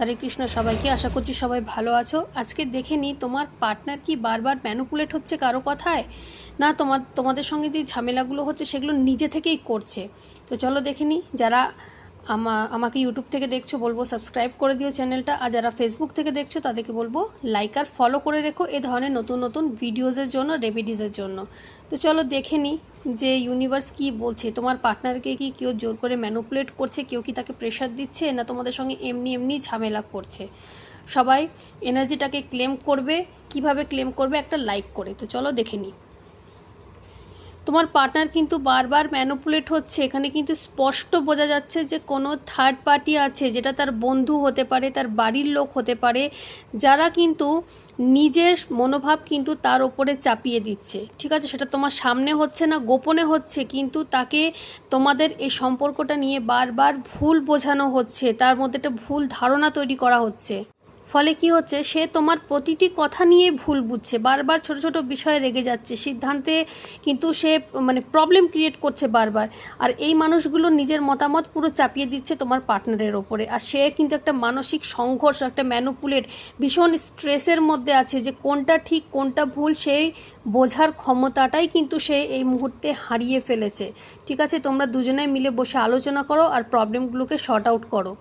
হরে কৃষ্ণ সবাইকে, আশা করছি সবাই ভালো আছো। আজকে দেখে নিই তোমার পার্টনার কি বারবার ম্যানুপুলেট হচ্ছে কারও কথায়? না তোমার তোমাদের সঙ্গে যে ঝামেলাগুলো হচ্ছে সেগুলো নিজে থেকেই করছে। তো চলো দেখে নিই যারা আমাকে ইউটিউব থেকে দেখছ বলব সাবস্ক্রাইব করে দিও চ্যানেলটা আর যারা ফেসবুক থেকে দেখছ তাদেরকে বলব লাইক আর ফলো করে রেখো এ ধরনের নতুন নতুন ভিডিওজের জন্য রেমেডিজের জন্য। তো চলো দেখে নিই যে ইউনিভার্স কি বলছে। তোমার পার্টনারকে কি কেউ জোর করে ম্যানুপুলেট করছে? কেউ কি তাকে প্রেশার দিচ্ছে? না তোমাদের সঙ্গে এমনি এমনি ঝামেলা করছে? সবাই এনার্জিটাকে ক্লেম করবে। কীভাবে ক্লেম করবে? একটা লাইক করে। তো চলো দেখে নিই তোমার পার্টনার কিন্তু বারবার ম্যানুপুলেট হচ্ছে। এখানে কিন্তু স্পষ্ট বোঝা যাচ্ছে যে কোনো থার্ড পার্টি আছে যেটা তার বন্ধু হতে পারে, তার বাড়ির লোক হতে পারে, যারা কিন্তু নিজের মনোভাব কিন্তু তার ওপরে চাপিয়ে দিচ্ছে। ঠিক আছে? সেটা তোমার সামনে হচ্ছে না, গোপনে হচ্ছে, কিন্তু তাকে তোমাদের এই সম্পর্কটা নিয়ে বারবার ভুল বোঝানো হচ্ছে। তার মধ্যে একটা ভুল ধারণা তৈরি করা হচ্ছে। ফলে কি হচ্ছে, সে তোমার প্রতিটি কথা নিয়ে ভুল বুঝছে, বারবার ছোট ছোট বিষয়ে রেগে যাচ্ছে, সিদ্ধান্তে কিন্তু সে মানে প্রবলেম ক্রিয়েট করছে বারবার। আর এই মানুষগুলো নিজের মতামত পুরো চাপিয়ে দিচ্ছে তোমার পার্টনারের ওপরে। আর সে কিন্তু একটা মানসিক সংঘর্ষ, একটা ম্যানুপুলেট ভীষণ স্ট্রেসের মধ্যে আছে যে কোনটা ঠিক, কোনটা ভুল, সেই বোঝার ক্ষমতাটাই কিন্তু সে এই মুহূর্তে হারিয়ে ফেলেছে। ঠিক আছে, তোমরা দুজনে মিলে বসে আলোচনা করো আর প্রবলেমগুলোকে শর্ট আউট করো।